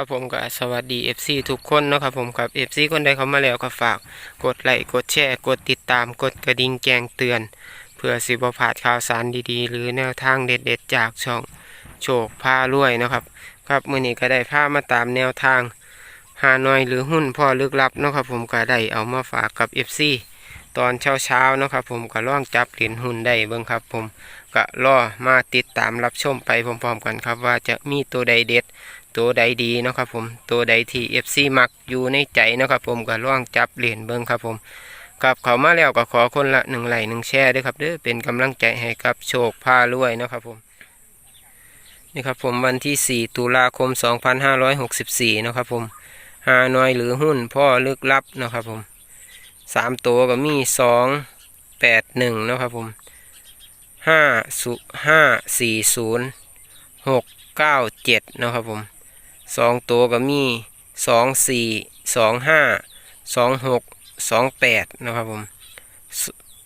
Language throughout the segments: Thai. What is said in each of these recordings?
ครับผมก็สวัสดี FC ทุกคนเนาะครับผมครับ FC คนใดเข้ามาแล้วก็ฝากกดไลค์กดแชร์กดติดตามกดกระดิ่งแจ้งเตือน เพื่อสิบ่พลาดข่าวสารดีๆ หรือแนวทางเด็ดๆ จากช่องโชคพารวยนะครับ ครับมื้อนี้ก็ได้พามาตามแนวทางหาหน่อยหรือหุ้นพ่อลึกลับเนาะครับผมก็ได้เอามาฝากกับ FC ตอนเช้าๆเนาะครับผมก็ล่องจับเหรียญหุ้นได้เบิ่งครับ ผมก็รอมาติดตามรับชมไปพร้อมๆกันครับ ว่าจะมีตัวใดเด็ด ตัวใดดีนะครับผมตัวใดที่ FC มักอยู่ในใจนะครับ ผมก็ล่องจับเหรียญเบิ้งครับผมกับเขามาแล้วก็ขอคนละหนึ่งไหลหนึ่งแชร์ด้วยครับเด้อเป็นกำลังใจให้กับโชคพารวยนะครับผมนี่ครับผมวันที่ 4 ตุลาคม 2564นาะครับผมหานอยหรือหุ้นพ่อลึกลับนะครับผม สามตัวก็มีสองแปดหนึ่งนะครับผมห้าสุห้าสี่ศูนย์หกเก้าเจ็ดนะครับผมสองตัวก็มีสองสี่สองห้าสองหกสองแปดนะครับผม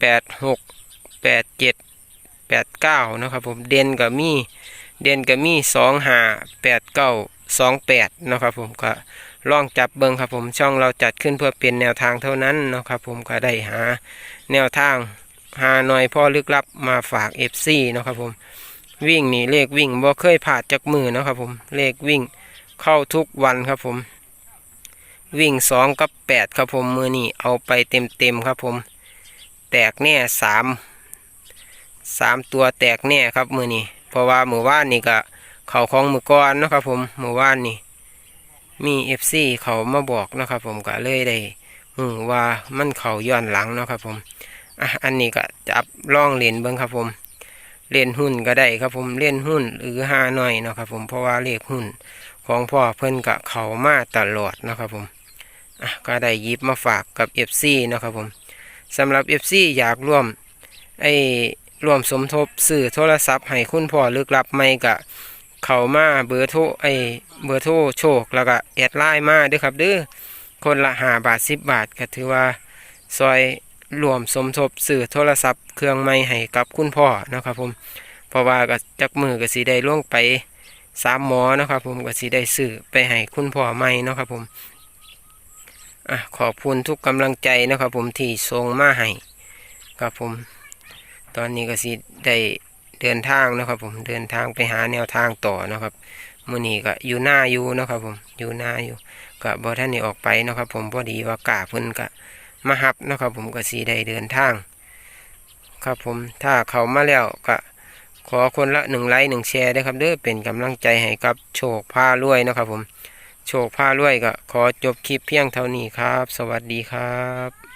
แปดหกแปดเจ็ดแปดเก้านะครับผมเด่นก็มีเด่นก็มีสองห้าแปดเก้าสองแปดนะครับผมก็ ลองจับเบิงครับผมช่องเราจัดขึ้นเพื่อเป็นแนวทางเท่านั้นนะครับผมก็ได้หาแนวทางหาหน่อยพ่อลึกลับมาฝาก FC นะครับผมวิ่งนี่เลขวิ่งบ่เคยผ่าดจากมือนะครับผมเลขวิ่งเข้าทุกวันครับผม วิ่งสองกับแปดครับผมมือนี่เอาไปเต็มเต็มครับผม แตกแน่สามสามตัวแตกแน่ครับมือนี่เพราะว่ามือว่านนี่ก็เข่าของมือก้อนนะครับผมมือว่านนี่ มีเอฟซีเขามาบอกนะครับผมก็เลยได้หูว่ามันเขาย้อนหลังนะครับผมอะอันนี้ก็จับล่องเล่นเบิ้งครับผม เล่นหุ้นก็ได้ครับผมเล่นหุ้นหรือหาหน่อยนะครับผมเพราะว่าเลขหุ้นของพ่อเพิ่นกะเขามาตลอดนะครับผมอะก็ได้ยิบมาฝากกับ FC นะครับผมสำหรับ FC อยากร่วมไอ้ร่วมสมทบสื่อโทรศัพท์ให้คุณพ่อลึกลับไม่กะ เขามาเบอร์โทรไอเบอร์โทรโชคแล้วก็แอดไลน์มาด้วยครับเด้อคนละหาบาทสิบบาทก็ถือว่าซอยรวมสมทบสื่อโทรศัพท์เครื่องไม้ให้กับคุณพ่อนะครับผมเพราะว่าก็จักมือก็สีได้ล่วงไปสามหมอนะครับผมก็สิได้ซื้อไปให้คุณพ่อใหม่เนาะครับผมอะขอบคุณทุกกำลังใจนะครับผมที่ส่งมาให้ครับผม ตอนนี้ก็สิได้ เดินทางนะครับ ผมเดินทางไปหาแนวทางต่อนะครับมื้อนี้ก็อยู่หน้าอยู่นะครับ ผมอยู่หน้าอยู่ก็บ่ท่านนี่ออกไปนะครับ ผมพอดีว่ากาเพิ่นก็มาหับนะครับ ผมก็สิได้เดินทาง ครับผมถ้าเขามาแล้วก็ขอคนละหนึ่งไลค์หนึ่งแชร์ด้วยครับเด้อเป็นกำลังใจให้กับโชคพารวยนะครับ ผมโชคพารวยก็ขอจบคลิปเพียงเท่านี้ครับ สวัสดีครับ